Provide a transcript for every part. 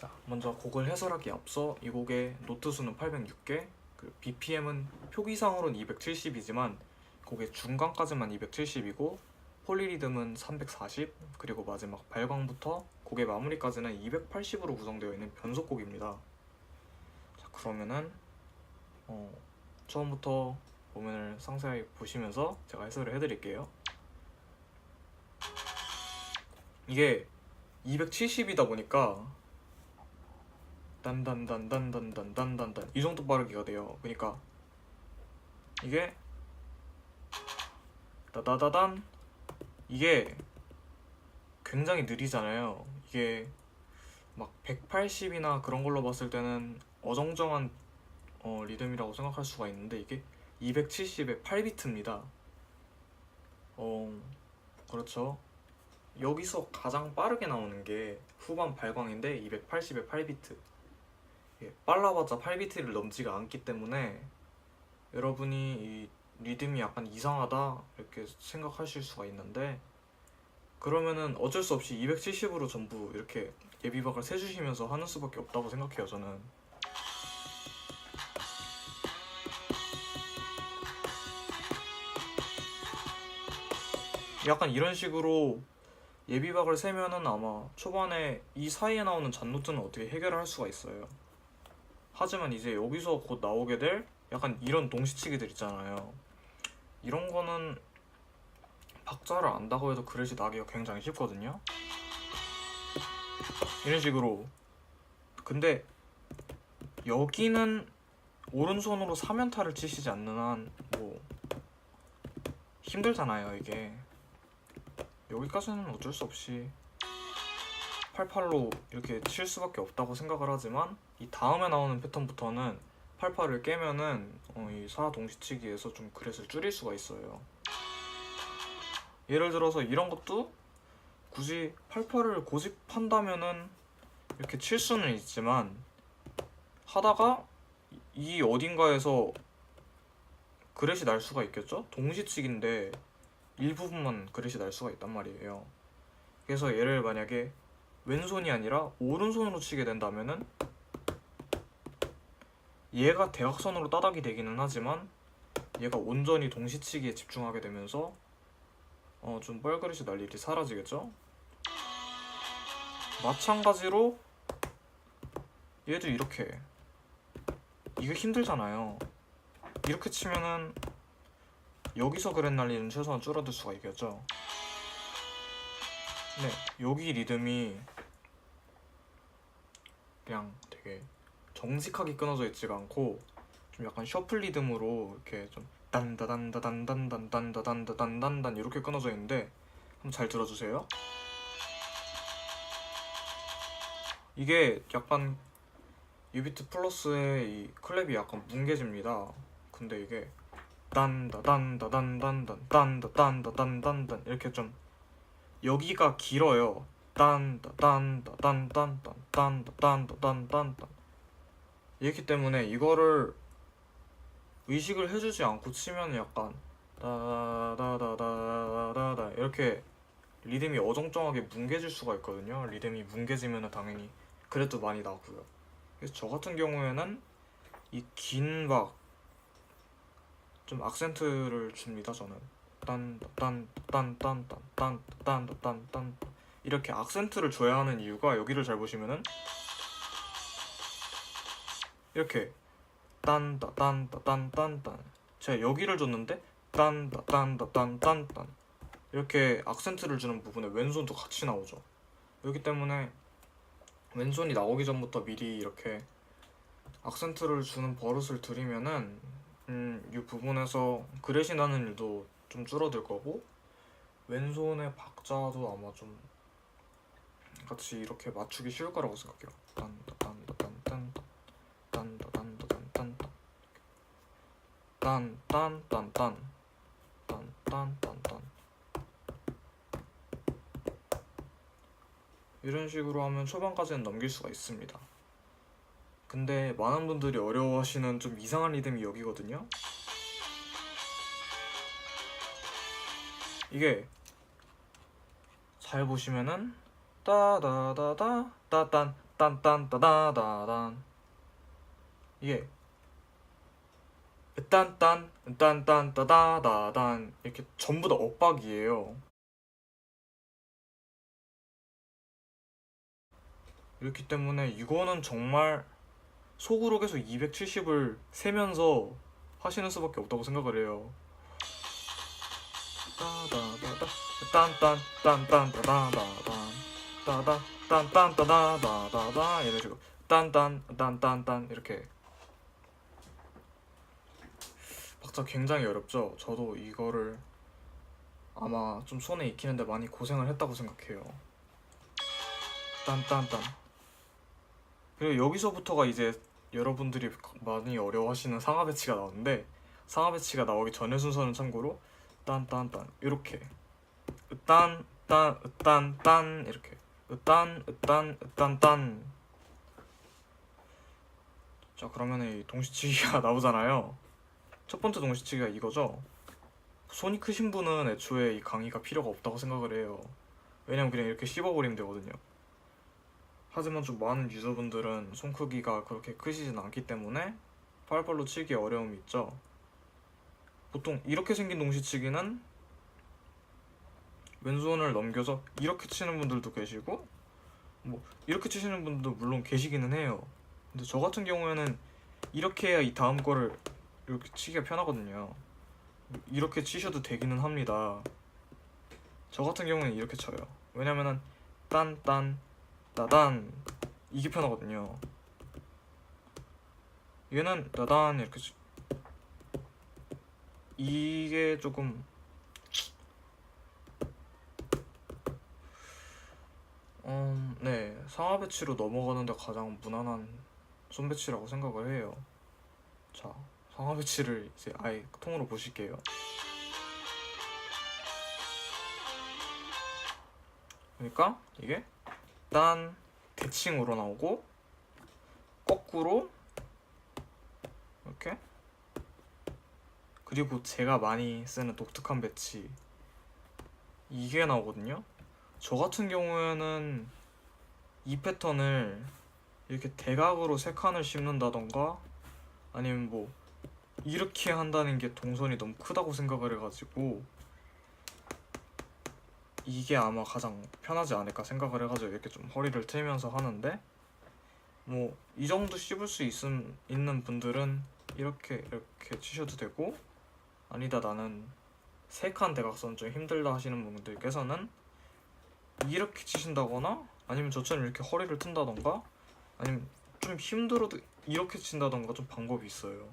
자, 먼저 곡을 해설하기 앞서 이 곡의 노트 수는 806개, 그 BPM은 표기상으로는 270이지만 곡의 중간까지만 270이고 폴리리듬은 340, 그리고 마지막 발광부터 곡의 마무리까지는 280으로 구성되어 있는 변속곡입니다. 자, 그러면은 어, 처음부터 보면을 상세히 보시면서 제가 해설을 해드릴게요. 이게 270이다 보니까 단단단단단단단단단 이 정도 빠르기가 돼요. 그러니까 이게 따다다단 이게 굉장히 느리잖아요. 이게 막 180이나 그런 걸로 봤을 때는 어정쩡한 어, 리듬이라고 생각할 수가 있는데 이게 270의 8비트입니다. 어, 그렇죠. 여기서 가장 빠르게 나오는 게 후반 발광인데 280의 8비트. 예, 빨라봤자 8비트를 넘지가 않기 때문에 여러분이 이 리듬이 약간 이상하다 이렇게 생각하실 수가 있는데 그러면은 어쩔 수 없이 270으로 전부 이렇게 예비박을 세주시면서 하는 수밖에 없다고 생각해요 저는. 약간 이런 식으로 예비박을 세면은 아마 초반에 이 사이에 나오는 잔노트는 어떻게 해결을 할 수가 있어요. 하지만 이제 여기서 곧 나오게 될 약간 이런 동시치기들 있잖아요. 이런 거는 박자를 안다고 해도 그릇이 나기가 굉장히 쉽거든요. 이런 식으로. 근데 여기는 오른손으로 사면타를 치시지 않는 한 뭐 힘들잖아요 이게. 여기까지는 어쩔 수 없이 88로 이렇게 칠 수밖에 없다고 생각을 하지만 이 다음에 나오는 패턴부터는 88을 깨면은 어, 이 사하 동시치기에서 좀 그릇을 줄일 수가 있어요. 예를 들어서 이런 것도 굳이 88을 고집한다면은 이렇게 칠 수는 있지만 하다가 이 어딘가에서 그릇이 날 수가 있겠죠? 동시치기인데 일부분만 그릇이 날 수가 있단 말이에요. 그래서 얘를 만약에 왼손이 아니라 오른손으로 치게 된다면은 얘가 대각선으로 따닥이 되기는 하지만 얘가 온전히 동시치기에 집중하게 되면서 어 좀 뻘그릇이 날 일이 사라지겠죠? 마찬가지로 얘도 이렇게 이거 힘들잖아요. 이렇게 치면은 여기서 그랬 날리는 최소한 줄어들 수가 있겠죠. 네, 여기 리듬이 그냥 되게 정직하게 끊어져 있지가 않고 좀 약간 셔플 리듬으로 이렇게 좀 단다단다단단단단단단단단 이렇게 끊어져 있는데 한번 잘 들어주세요. 이게 약간 유비트 플러스의 이 클랩이 약간 뭉개집니다. 근데 이게 딴단단 이렇게 좀 여기가 길어요. 딴딴딴 이렇기 때문에 이거를 의식을 해주지 않고 치면 약간 다다다다다다 이렇게 리듬이 어정쩡하게 뭉개질 수가 있거든요. 리듬이 뭉개지면 당연히 그래도 많이 나고요. 그래서 저 같은 경우에는 이 긴 박 좀 악센트를 줍니다 저는 딴딴딴딴딴딴딴딴딴 이렇게 악센트를 줘야 하는 이유가 여기를 잘 보시면은 이렇게 딴따딴따딴딴딴. 제가 여기를 줬는데 딴따딴따딴딴딴. 이렇게 악센트를 주는 부분에 왼손도 같이 나오죠. 여기 때문에 왼손이 나오기 전부터 미리 이렇게 악센트를 주는 버릇을 들이면은 음, 이 부분에서 그레시 나는 일도 좀 줄어들 거고 왼손의 박자도 아마 좀 같이 이렇게 맞추기 쉬울 거라고 생각해요. 딴 딴딴딴딴 딴딴딴딴딴 딴딴딴딴 딴딴딴딴 이런 식으로 하면 초반까지는 넘길 수가 있습니다. 근데 많은 분들이 어려워하시는 좀 이상한 리듬이 여기거든요. 이게 잘 보시면은 따다다다 따딴 딴딴따다다단 이게 딴딴 딴딴 따다다단 이렇게 전부 다 엇박이에요. 이렇기 때문에 이거는 정말 속으로 계속 270을 세면서 하시는 수밖에 없다고 생각을 해요. 따다다다 딴딴딴딴따다다단 따다 딴딴따다다다다 이런 식으로 딴딴 딴딴딴 이렇게 박자 굉장히 어렵죠. 저도 이거를 아마 좀 손에 익히는데 많이 고생을 했다고 생각해요. 딴딴딴 그리고 여기서부터가 이제 여러분들이 많이 어려워하시는 상하 배치가 나오는데 상하 배치가 나오기 전의 순서는 참고로 딴딴딴 이렇게 으딴 딴 으딴 딴 이렇게 으딴 으딴 으딴 딴. 자 그러면 이 동시치기가 나오잖아요. 첫 번째 동시치기가 이거죠. 손이 크신 분은 애초에 이 강의가 필요가 없다고 생각을 해요. 왜냐면 그냥 이렇게 씹어버리면 되거든요. 하지만 좀 많은 유저분들은 손 크기가 그렇게 크시진 않기 때문에 팔팔로 치기 어려움이 있죠. 보통 이렇게 생긴 동시치기는 왼손을 넘겨서 이렇게 치는 분들도 계시고 뭐 이렇게 치시는 분도 물론 계시기는 해요. 근데 저 같은 경우에는 이렇게 해야 이 다음 거를 이렇게 치기가 편하거든요. 이렇게 치셔도 되기는 합니다. 저 같은 경우는 이렇게 쳐요. 왜냐면은 딴딴 따단 이게 편하거든요. 얘는 따단 이렇게 치- 이게 조금 음, 네 상하 배치로 넘어가는데 가장 무난한 손 배치라고 생각을 해요. 자 상하 배치를 이제 아예 통으로 보실게요. 그러니까 이게 딴 대칭으로 나오고 거꾸로 이렇게 그리고 제가 많이 쓰는 독특한 배치 이게 나오거든요. 저 같은 경우에는 이 패턴을 이렇게 대각으로 세 칸을 씹는다던가 아니면 뭐 이렇게 한다는 게 동선이 너무 크다고 생각을 해가지고 이게 아마 가장 편하지 않을까 생각을 해가지고 이렇게 좀 허리를 틀면서 하는데 뭐 이 정도 씹을 수 있음, 있는 분들은 이렇게 이렇게 치셔도 되고 아니다 나는 세 칸 대각선 좀 힘들다 하시는 분들께서는 이렇게 치신다거나 아니면 저처럼 이렇게 허리를 튼다던가 아니면 좀 힘들어도 이렇게 친다던가 좀 방법이 있어요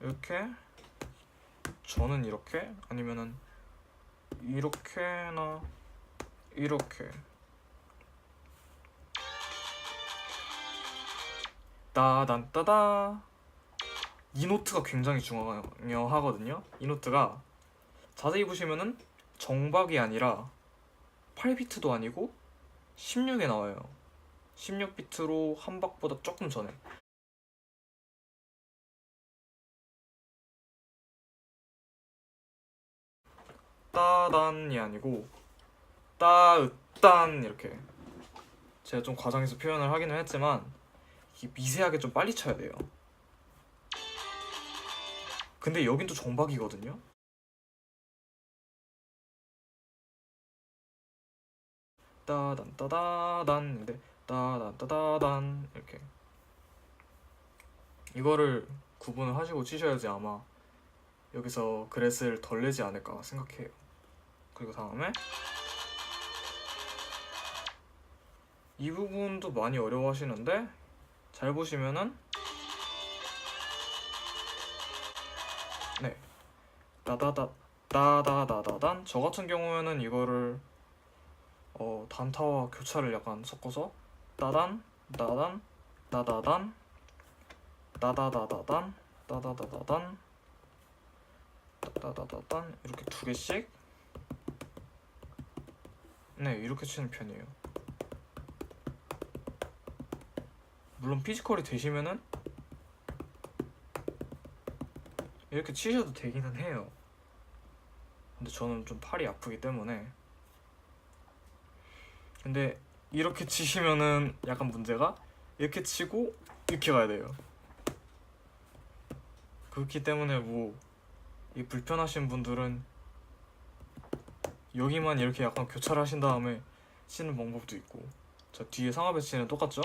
이렇게? 저는 이렇게? 아니면은 이렇게나 이렇게? 따단따다. 이 노트가 굉장히 중요하거든요. 이 노트가 자세히 보시면은 정박이 아니라 8비트도 아니고 16에 나와요. 16비트로 한 박보다 조금 전에 따단이 아니고 따으딴 이렇게 제가 좀 과장해서 표현을 하기는 했지만 이게 미세하게 좀 빨리 쳐야 돼요. 근데 여긴 또 정박이거든요. 따단 따다단 근데 따단 따다단 이렇게 이거를 구분을 하시고 치셔야지 아마 여기서 그렛을 덜 내지 않을까 생각해요. 그리고 다음에 이 부분도 많이 어려워하시는데 잘 보시면은 네 따다다 따다다다단 저 같은 경우에는 이거를 어 단타와 교차를 약간 섞어서 따단 따단 따다단 따다다다단 따다다다단 따다다단 이렇게 두 개씩 네 이렇게 치는 편이에요. 물론 피지컬이 되시면은 이렇게 치셔도 되기는 해요. 근데 저는 좀 팔이 아프기 때문에 근데 이렇게 치시면은 약간 문제가 이렇게 치고 이렇게 가야 돼요. 그렇기 때문에 뭐 이 불편하신 분들은 여기만 이렇게 약간 교차하신 다음에 치는 방법도 있고 자 뒤에 상하 배치는 똑같죠?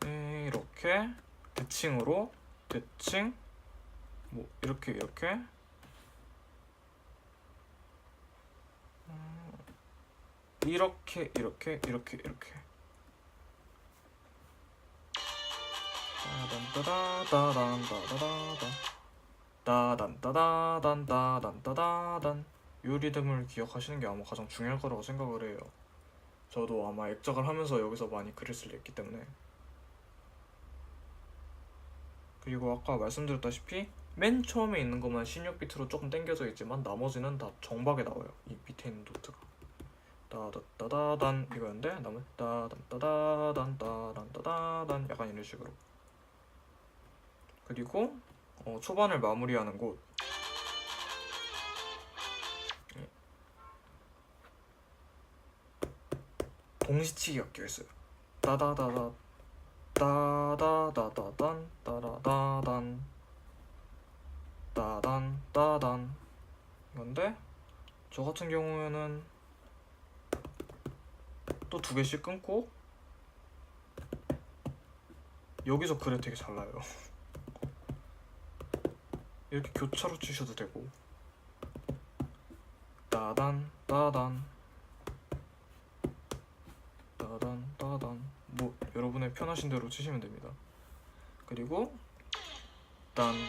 네, 이렇게 대칭으로 대칭 뭐 이렇게 이렇게 음, 이렇게 이렇게 이렇게 이렇게 따단따다다단따다단 따단따다단따다단 요 리듬을 기억하시는 게 아마 가장 중요할 거라고 생각을 해요. 저도 아마 액작을 하면서 여기서 많이 그랬을 했기 때문에 그리고 아까 말씀드렸다시피 맨 처음에 있는 것만 16비트로 조금 당겨져 있지만 나머지는 다 정박에 나와요. 이 밑에 있는 노트가 따다따다단 이거였는데 나머지 따단따다단 따단따다단 약간 이런 식으로 그리고 어, 초반을 마무리하는 곳. 예. 동시치기가 껴있어요. 따다다다 따다다다단 따라다단 따단 따단. 이건데 저 같은 경우에는 또 두 개씩 끊고 여기서 그래 되게 잘 나요 이렇게 교차로 치셔도 되고. 따단 따단. 따단 따단. 뭐 여러분의 편하신 대로 치시면 됩니다. 그리고 딴딴.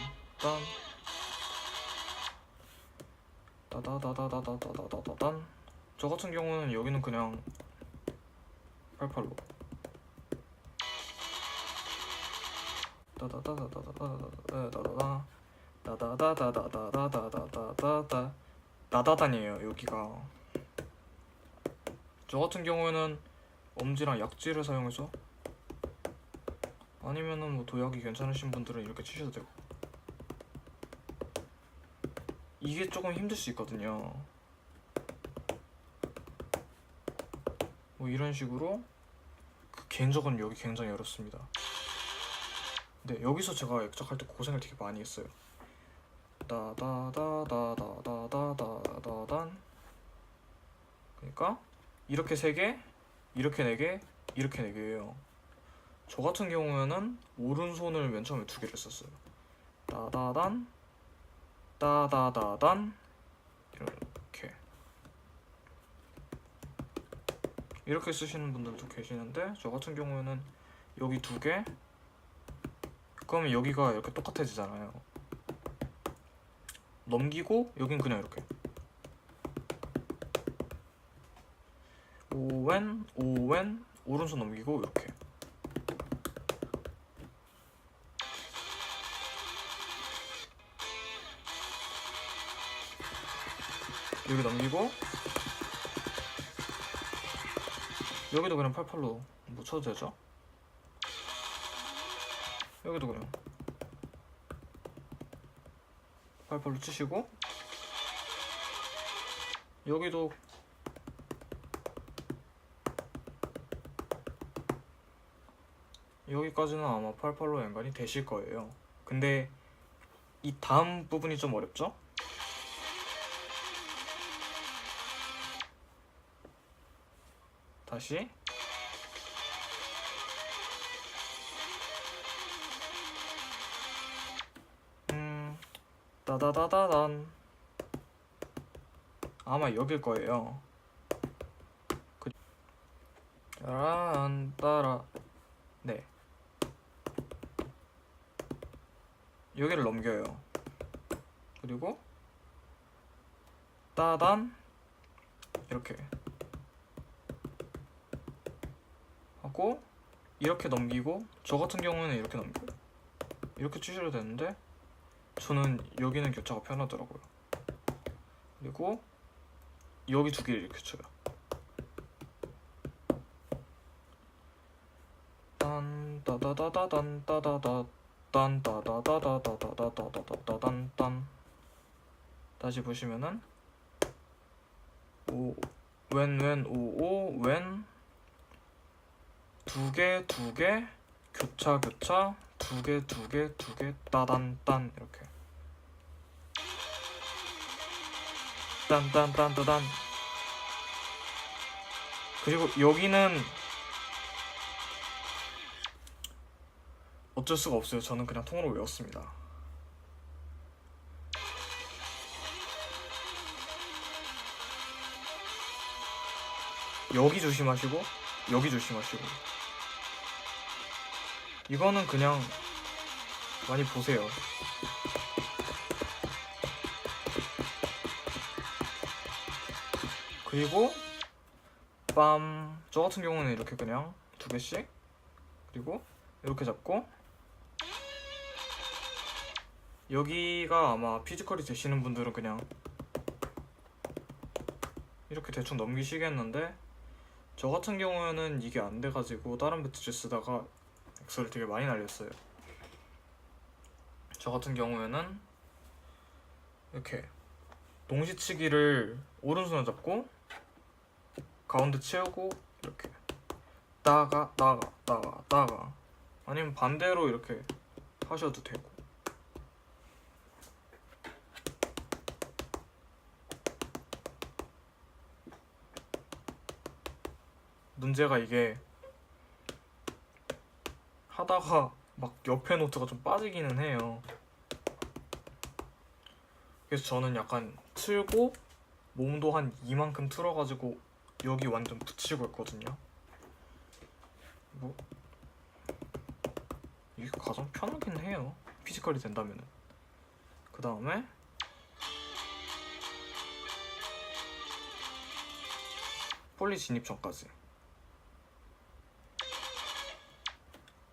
따다다다다다다다다단. 저 같은 경우는 여기는 그냥 88로. 따다다다다다다다다다 따 다다다다다다다다다 나다단이에요 여기가. 저 같은 경우에는 엄지랑 약지를 사용해서 아니면은 뭐 도약이 괜찮으신 분들은 이렇게 치셔도 되고. 이게 조금 힘들 수 있거든요. 뭐 이런 식으로 그 개인적으로는 여기 굉장히 어렵습니다. 네 여기서 제가 액작할 때 고생을 되게 많이 했어요 따다다다다다다다단 그러니까 이렇게 세 개, 이렇게 네 개, 이렇게 네 개예요. 저 같은 경우에는 오른손을 맨 처음에 두 개를 썼어요. 따다단, 따다다단 이렇게 이렇게 쓰시는 분들도 계시는데 저 같은 경우에는 여기 두 개, 그러면 여기가 이렇게 똑같아지잖아요. 넘기고 여긴 그냥 이렇게. 오웬 오웬 오른손 넘기고 이렇게. 여기 넘기고 여기도 그냥 88로 못 쳐도 되죠? 여기도 그냥 88로 치시고 여기도 여기까지는 아마 88로 연관이 되실 거예요. 근데 이 다음 부분이 좀 어렵죠? 다시 따다다다단 아마 여길 거예요. 그 따란 따라 네 여기를 넘겨요. 그리고 따단 이렇게 하고 이렇게 넘기고 저 같은 경우에는 이렇게 넘겨요. 이렇게 치셔도 되는데 저는 여기는 교차가 편하더라고요. 그리고 여기 두 개를 이렇게 쳐요. 딴 따다다다단 따다다 딴 따다다다다다다다다다단 딴 다시 보시면은 오, 웬, 웬, 오, 오, 웬, 두 개, 두 개, 교차, 교차, 두 개, 두 개, 두 개, 따단, 딴, 이렇게. 딴, 딴, 딴, 따단. 그리고 여기는 어쩔 수가 없어요. 저는 그냥 통으로 외웠습니다. 여기 조심하시고 여기 조심하시고 이거는 그냥 많이 보세요. 그리고 빰. 저 같은 경우는 이렇게 그냥 두 개씩 그리고 이렇게 잡고 여기가 아마 피지컬이 되시는 분들은 그냥 이렇게 대충 넘기시겠는데 저 같은 경우에는 이게 안 돼가지고 다른 배트를 쓰다가 엑셀을 되게 많이 날렸어요. 저 같은 경우에는 이렇게 동시치기를 오른손을 잡고 가운데 채우고 이렇게 따가 따가 따가 따가 아니면 반대로 이렇게 하셔도 되고 문제가 이게 하다가 막 옆에 노트가 좀 빠지기는 해요. 그래서 저는 약간 틀고 몸도 한 이만큼 틀어가지고 여기 완전 붙이고 있거든요. 뭐 이게 가장 편하긴 해요. 피지컬이 된다면은. 그 다음에 폴리 진입 전까지.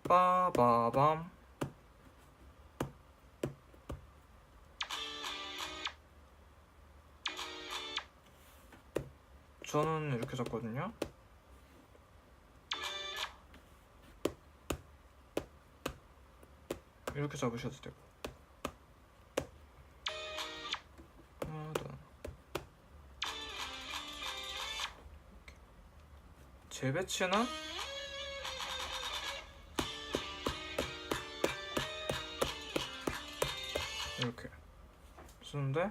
빠바밤. 저는 이렇게 잡거든요. 이렇게 잡으셔도 되고. 재배치는 쓰는데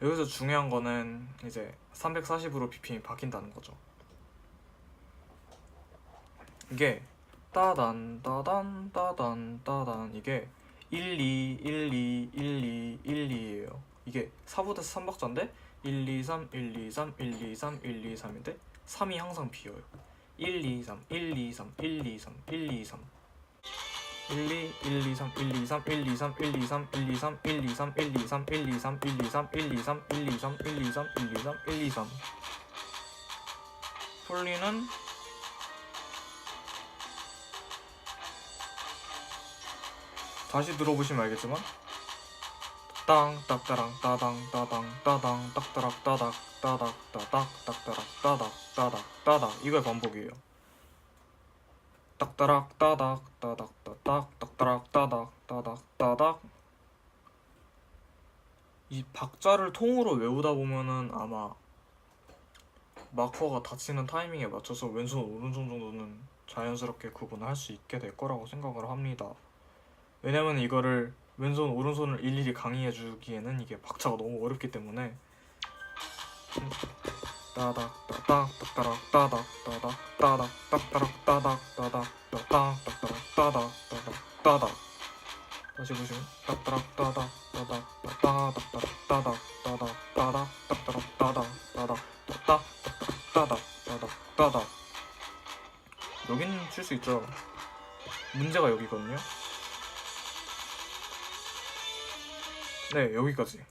여기서 중요한 거는 이제 340으로 BPM이 바뀐다는 거죠. 이게 따단 따단 따단 따단 이게 1, 2, 1, 2, 1, 2, 1, 2예요. 이게 4부대에서 3박자인데 1, 2, 3, 1, 2, 3, 1, 2, 3, 1, 2, 3인데 3이 항상 비어요. 1, 2, 3, 1, 2, 3, 1, 2, 3, 1, 2, 3 1, 2, 1, 2, 3, 1, 2, 3, 1, 2, 3, 1, 2, 3, 1, 2, 3, 1, 2, 3, 1, 2, 3, 1, 2, 3, 1, 2, 3, 1, 2, 3, 1, 2, 3, 1, 2, 3, 1, 2, 3, 1, 2, 3 폴리는 다시 들어보시면 알겠지만 땅 딱따랑 따당 따당 따당 딱따락 따닥 따닥 따닥 딱따락 따닥 따닥 따닥 이거의 반복이에요. 딱따락 따닥 따닥 따닥 딱따락 따닥 따닥 따닥 이 박자를 통으로 외우다 보면은 아마 마커가 닫히는 타이밍에 맞춰서 왼손 오른손 정도는 자연스럽게 구분을 할 수 있게 될 거라고 생각을 합니다. 왜냐면 이거를 왼손 오른손을 일일이 강의해 주기에는 이게 박자가 너무 어렵기 때문에 여기는 칠 수 있죠. 문제가 여기거든요. 네 여기까지.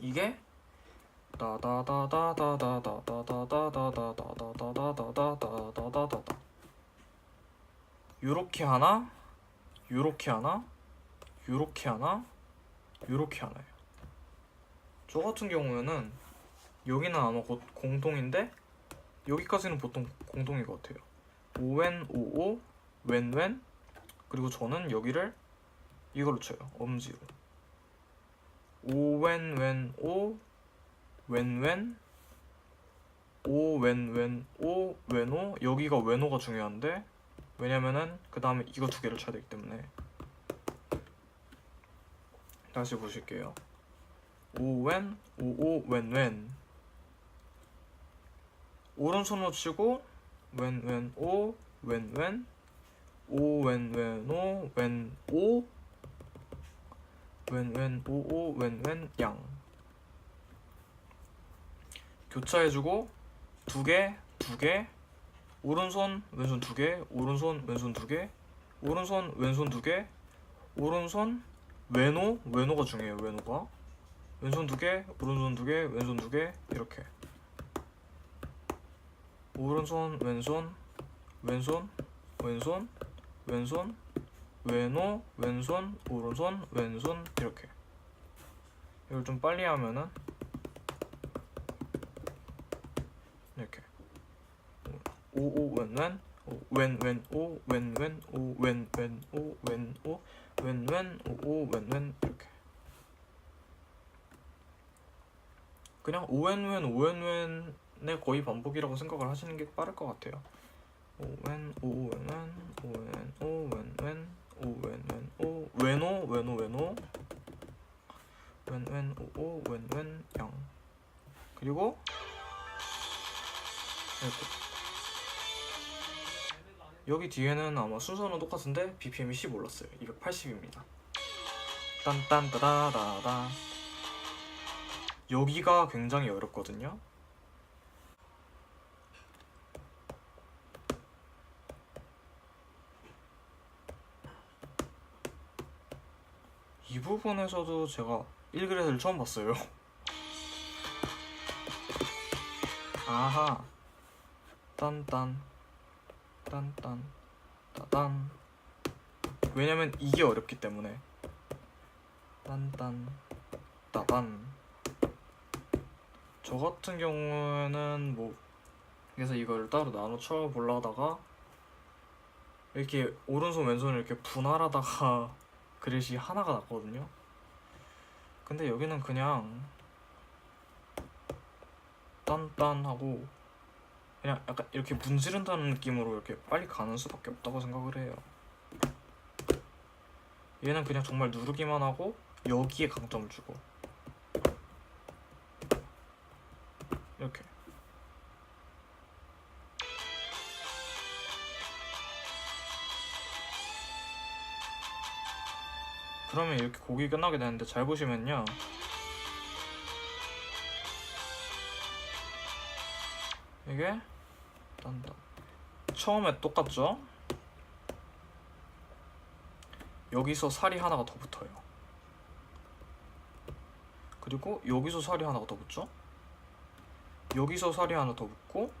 이게 네 요렇게 하나 요렇게 하나 요렇게 하나 요렇게 하나요 저 같은 경우에는 여기는 아마 곧 공동인데 여기까지는 보통 공동인 것 같아요 오웬 오오 웬웬 그리고 저는 여기를 이걸로 쳐요 엄지로 오웬웬 오 웬웬? 오 웬웬 오 웬오? 여기가 웬오가 중요한데? 왜냐면은 그 다음에 이거 두 개를 쳐야 되기 때문에. 다시 보실게요. 오웬? 오오 웬웬? 오른손으로 치고 웬웬 오 웬웬? 오 웬웬 오 웬오? 웬웬 오오 웬웬 양 교차해주고 두 개, 두 개, 오른손, 왼손 두 개, 오른손, 왼손 두 개, 오른손, 왼손 두 개, 오른손, 왼오, 왼오가 중요해요. 왼오가 왼손 두 개, 오른손 두 개, 왼손 두 개 이렇게 오른손, 왼손, 왼손, 왼손, 왼손, 왼오, 왼손, 오른손, 왼손 이렇게 이걸 좀 빨리 하면은 오오웬웬 웬웬 오 웬웬 오웬웬 오웬 오 웬웬 오오웬웬 이렇게 그냥 오웬웬 오웬웬의 거의 반복이라고 생각을 하시는 게 빠를 것 같아요. 오웬 오웬웬 오웬 오웬웬 오웬웬 오 웬오 웬오 웬오 웬웬 오오 웬웬 양 그리고 이렇게. 여기 뒤에는 아마 순서는 똑같은데 BPM이 10 올랐어요. 280입니다. 딴딴따다다다. 여기가 굉장히 어렵거든요. 이 부분에서도 제가 1그레드를 처음 봤어요. 아하. 딴딴 딴딴 따단. 왜냐면 이게 어렵기 때문에. 딴딴 따단. 저 같은 경우에는 뭐 그래서 이걸 따로 나눠 쳐 보려다가 이렇게 오른손 왼손을 이렇게 분할하다가 그릇이 하나가 났거든요. 근데 여기는 그냥 딴딴하고 그냥 약간 이렇게 문지른다는 느낌으로 이렇게 빨리 가는 수밖에 없다고 생각을 해요. 얘는 그냥 정말 누르기만 하고 여기에 강점을 주고. 이렇게. 그러면 이렇게 곡이 끝나게 되는데 잘 보시면요 이게 딴다. 처음에 똑같죠? 여기서 살이 하나가 더 붙어요. 그리고 여기서 살이 하나가 더 붙죠? 여기서 살이 하나 더 붙고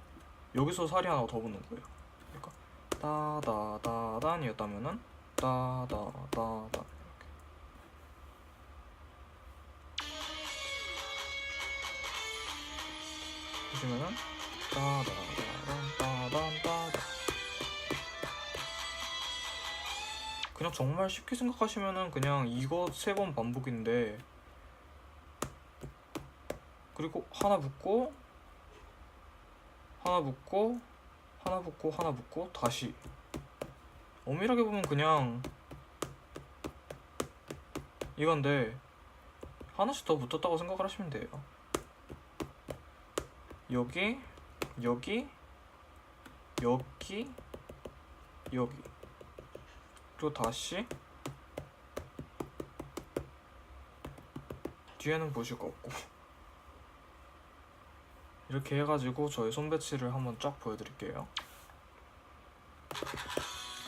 여기서 살이 하나 더 붙는 거예요. 그러니까 따다다단이었다면은 따다다단 이렇게. 보시면은 그냥 정말 쉽게 생각하시면은 그냥 이거 세 번 반복인데 그리고 하나 붙고 하나 붙고 하나 붙고 하나 붙고 다시 엄밀하게 보면 그냥 이건데 하나씩 더 붙었다고 생각을 하시면 돼요 여기 여기 여기 여기. 그리고 다시. 뒤에는 보실 거 없고. 이렇게 해가지고 저의 손배치를 한번 쫙 보여드릴게요.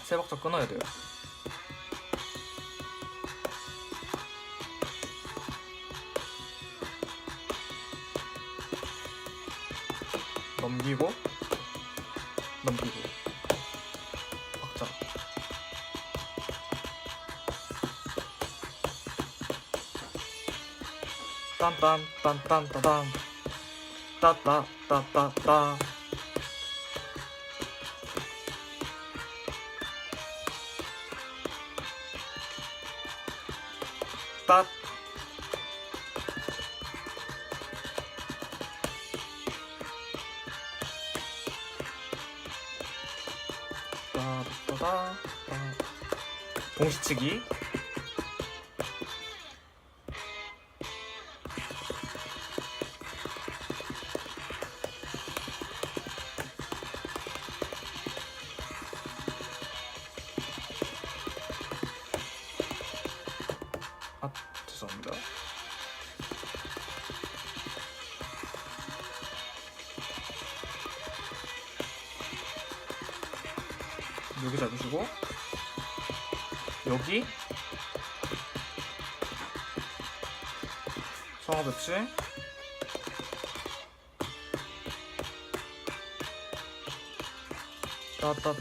세 박자 끊어야 돼요 빰빰빰빰빰 빠빠빠빠빠 빠 봉시치기 따따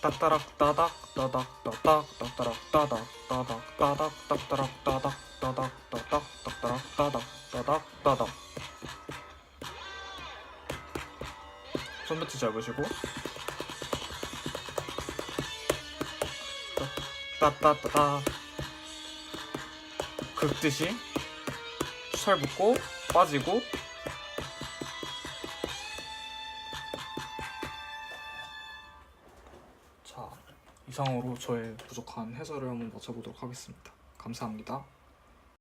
따따락 따닥 따닥 따닥 따따락 따닥 따닥 따닥 따따락 따닥 따닥 따닥 따따락 따닥 따닥 따닥. 손배치 잡으시고. 따따따따. 긁듯이 살 붙고 빠지고. 자 이상으로 저의 부족한 해설을 한번 마쳐보도록 하겠습니다. 감사합니다